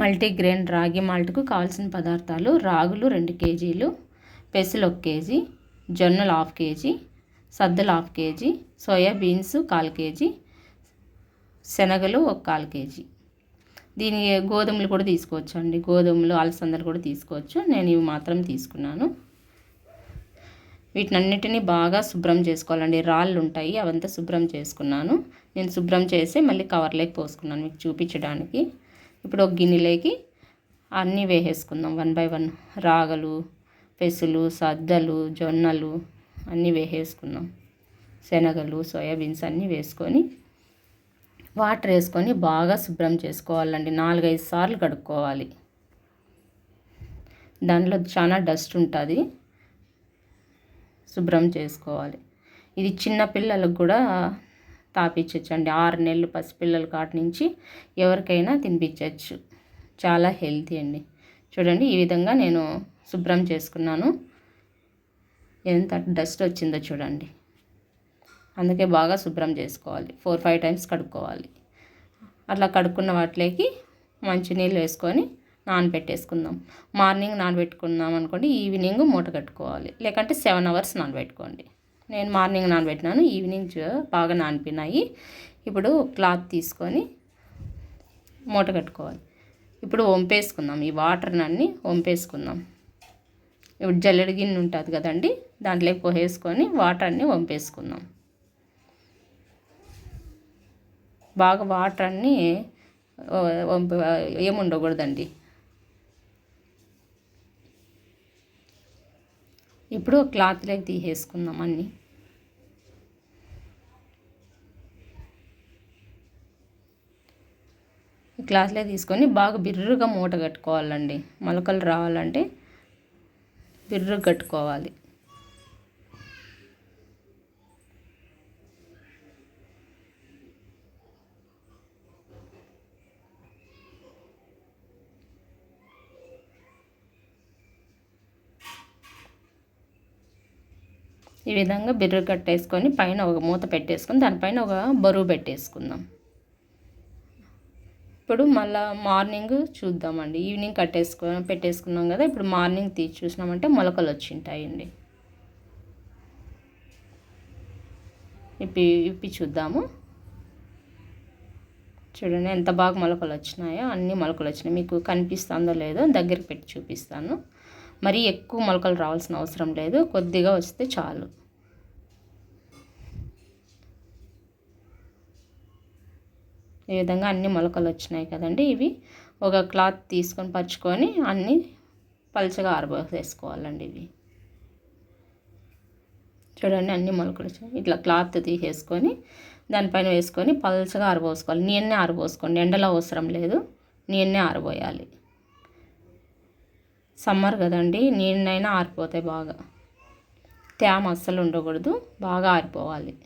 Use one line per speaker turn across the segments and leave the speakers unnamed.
Multigrain రాగి మాల్ట్కు కావాల్సిన పదార్థాలు రాగులు రెండు కేజీలు పెసలు ఒక కేజీ జొన్నలు హాఫ్ కేజీ సద్దలు హాఫ్ కేజీ సోయా బీన్స్ కాల్ కేజీ శనగలు ఒక కాల్ కేజీ. దీని గోధుమలు కూడా తీసుకోవచ్చు అండి. గోధుమలు అలసందలు కూడా తీసుకోవచ్చు. నేను ఇవి మాత్రం తీసుకున్నాను. వీటినన్నిటినీ బాగా శుభ్రం చేసుకోవాలండి. రాళ్ళు ఉంటాయి అవంతా శుభ్రం చేసుకున్నాను. నేను శుభ్రం చేసి మళ్ళీ కవర్లోకి పోసుకున్నాను మీకు చూపించడానికి. ఇప్పుడు ఒక గిన్నెలోకి అన్నీ వేసేసుకుందాం. వన్ బై వన్ రాగలు పెసులు సద్దలు జొన్నలు అన్నీ వేసేసుకుందాం. శనగలు సోయాబీన్స్ అన్నీ వేసుకొని వాటర్ వేసుకొని బాగా శుభ్రం చేసుకోవాలండి. నాలుగైదు సార్లు కడుక్కోవాలి. దాంట్లో చాలా డస్ట్ ఉంటుంది. శుభ్రం చేసుకోవాలి. ఇది చిన్న పిల్లలకు కూడా తాపించచ్చండి ఆరు నెలలు పసిపిల్లల కాటి నుంచి ఎవరికైనా తినిపించవచ్చు చాలా హెల్తీ అండి. చూడండి ఈ విధంగా నేను శుభ్రం చేసుకున్నాను. ఎంత డస్ట్ వచ్చిందో చూడండి. అందుకే బాగా శుభ్రం చేసుకోవాలి. ఫోర్ ఫైవ్ టైమ్స్ కడుక్కోవాలి. అట్లా కడుక్కున్న వాటిలోకి మంచినీళ్ళు వేసుకొని నానబెట్టేసుకుందాం. మార్నింగ్ నానబెట్టుకుందాం అనుకోండి ఈవినింగ్ మూట కట్టుకోవాలి. లేకంటే సెవెన్ అవర్స్ నానబెట్టుకోండి. నేను మార్నింగ్ నానబెట్టినాను ఈవినింగ్ బాగా నానిపినాయి ఇప్పుడు క్లాత్ తీసుకొని మూట కట్టుకోవాలి. ఇప్పుడు వంపేసుకుందాం ఈ వాటర్ని వంపేసుకుందాం. ఇప్పుడు జల్లెడ గిన్నె ఉంటుంది కదండి దాంట్లో పోసేసుకొని వాటర్ని వంపేసుకుందాం. బాగా వాటర్ అన్నీ ఏముండకూడదండి ఇప్పుడు క్లాత్లోకి తీసేసుకుందాం అన్నీ. క్లాత్లో తీసుకొని బాగా బిర్రుగా మూట కట్టుకోవాలండి. మొలకలు రావాలంటే బిర్రు కట్టుకోవాలి. ఈ విధంగా బిర్రు కట్టేసుకొని పైన ఒక మూత పెట్టేసుకొని దానిపైన ఒక బరువు పెట్టేసుకుందాం. ఇప్పుడు మళ్ళీ మార్నింగ్ చూద్దామండి. ఈవినింగ్ కట్టేసుకో పెట్టేసుకున్నాం కదా ఇప్పుడు మార్నింగ్ తీసి చూసినామంటే మొలకలు వచ్చింటాయండి. ఇప్పి ఇప్పి చూద్దాము. చూడండి ఎంత బాగా మొలకలు వచ్చినాయో అన్ని మొలకలు వచ్చినాయి. మీకు కనిపిస్తుందో లేదో దగ్గరికి పెట్టి చూపిస్తాను. మరీ ఎక్కువ మొలకలు రావాల్సిన అవసరం లేదు. కొద్దిగా వస్తే చాలు. ఈ విధంగా అన్ని మొలకలు వచ్చినాయి కదండి ఇవి. ఒక క్లాత్ తీసుకొని పరుచుకొని అన్నీ పలుచగా ఆరబోసేసుకోవాలండి ఇవి. చూడండి అన్ని మొలకలు వచ్చినాయి ఇట్లా క్లాత్ తీసేసుకొని దానిపైన వేసుకొని పలుచగా ఆరబోసుకోవాలి. నీళ్ళనే ఆరబోసుకోండి. ఎండలో అవసరం లేదు. నీళ్ళనే ఆరబోయాలి. సమ్మర్ కదండి నీళ్ళనైనా ఆరిపోతాయి బాగా. తేమ అస్సలు ఉండకూడదు. బాగా ఆరిపోవాలి.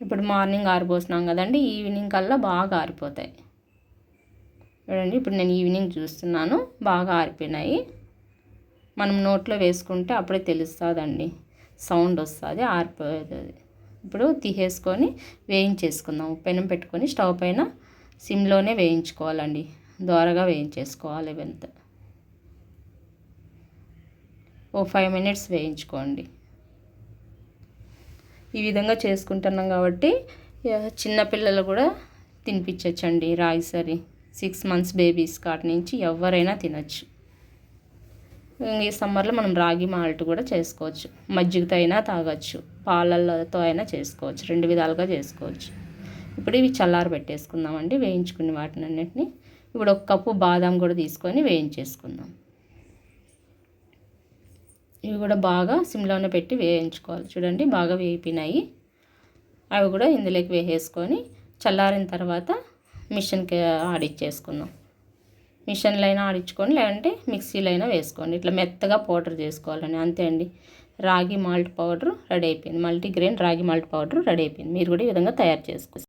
ఇప్పుడు మార్నింగ్ ఆరిపోసినాం కదండి ఈవినింగ్ కల్లా బాగా ఆరిపోతాయి. చూడండి ఇప్పుడు నేను ఈవినింగ్ చూస్తున్నాను బాగా ఆరిపోయినాయి. మనం నోట్లో వేసుకుంటే అప్పుడే తెలుస్తుందండి సౌండ్ వస్తుంది ఆరిపోతుంది ఇప్పుడు తీసేసుకొని వేయించేసుకుందాం పెనం పెట్టుకొని స్టవ్ పైన సిమ్లోనే వేయించుకోవాలండి దోరగా వేయించేసుకోవాలి ఇవంతా ఓ ఫైవ్ మినిట్స్ వేయించుకోండి. ఈ విధంగా చేసుకుంటున్నాం కాబట్టి చిన్నపిల్లలు కూడా తినిపించచ్చండి రాగి సరి. సిక్స్ మంత్స్ బేబీస్ కాటి నుంచి ఎవరైనా తినచ్చు. ఈ సమ్మర్లో మనం రాగి మాల్ట్ కూడా చేసుకోవచ్చు. మజ్జిగతో అయినా తాగొచ్చు. పాలతో అయినా చేసుకోవచ్చు. రెండు విధాలుగా చేసుకోవచ్చు. ఇప్పుడు ఇవి చల్లారి పెట్టేసుకుందామండి. వేయించుకుని వాటిని అన్నింటినీ ఇప్పుడు ఒక కప్పు బాదం కూడా తీసుకొని వేయించేసుకుందాం. ఇవి కూడా బాగా సిమ్లోనే పెట్టి వేయించుకోవాలి. చూడండి బాగా వేయిపోయినాయి అవి కూడా ఇందులోకి వేసేసుకొని చల్లారిన తర్వాత మిషన్కి ఆడిచ్చేసుకుందాం. మిషన్లో అయినా ఆడించుకొని లేదంటే మిక్సీలో అయినా వేసుకోండి. ఇట్లా మెత్తగా పౌడర్ చేసుకోవాలని. అంతే అండి. రాగి మాల్ట్ పౌడర్ రెడీ అయిపోయింది. మల్టీగ్రెయిన్ రాగి మాల్ట్ పౌడర్ రెడీ అయిపోయింది. మీరు కూడా ఈ విధంగా తయారు చేసుకోవచ్చు